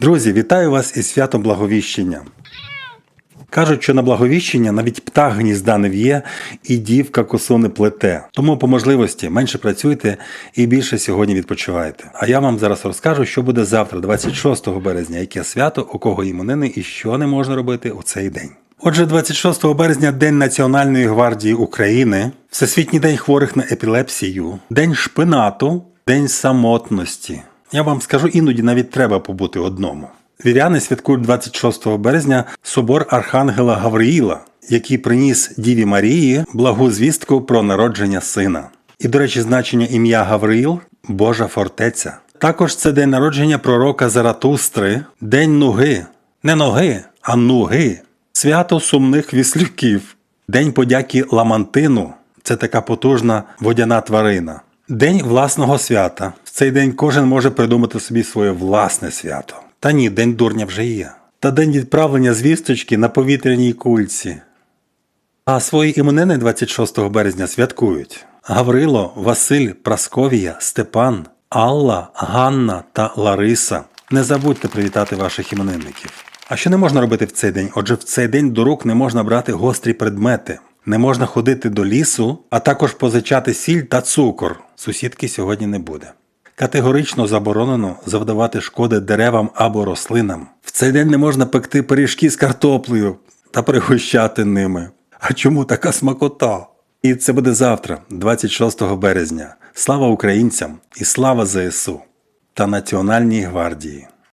Друзі, вітаю вас із святом Благовіщення. Кажуть, що на благовіщення навіть птах гнізда не в'є і дівка косу не плете. Тому по можливості менше працюйте і більше сьогодні відпочивайте. А я вам зараз розкажу, що буде завтра, 26 березня, яке свято, у кого іменини і що не можна робити у цей день. Отже, 26 березня День Національної гвардії України, Всесвітній день хворих на епілепсію, День шпинату, День самотності. Я вам скажу, іноді навіть треба побути одному. Віряни святкують 26 березня собор Архангела Гавриїла, який приніс Діві Марії благу звістку про народження сина. І, до речі, значення ім'я Гавриїл Божа фортеця. Також це день народження пророка Заратустри, День Нуги. Не ноги, а нуги. Свято сумних віслюків. День подяки Ламантину. Це така потужна водяна тварина. День власного свята. Цей день кожен може придумати собі своє власне свято. Та ні, день дурня вже є. Та день відправлення звісточки на повітряній кульці. А свої іменини 26 березня святкують Гаврило, Василь, Прасковія, Степан, Алла, Ганна та Лариса. Не забудьте привітати ваших іменинників. А що не можна робити в цей день? Отже, в цей день до рук не можна брати гострі предмети, не можна ходити до лісу, а також позичати сіль та цукор. Сусідки сьогодні не буде. Категорично заборонено завдавати шкоди деревам або рослинам. В цей день не можна пекти пиріжки з картоплею та пригощати ними. А чому така смакота? І це буде завтра, 26 березня. Слава українцям і слава ЗСУ та Національній гвардії.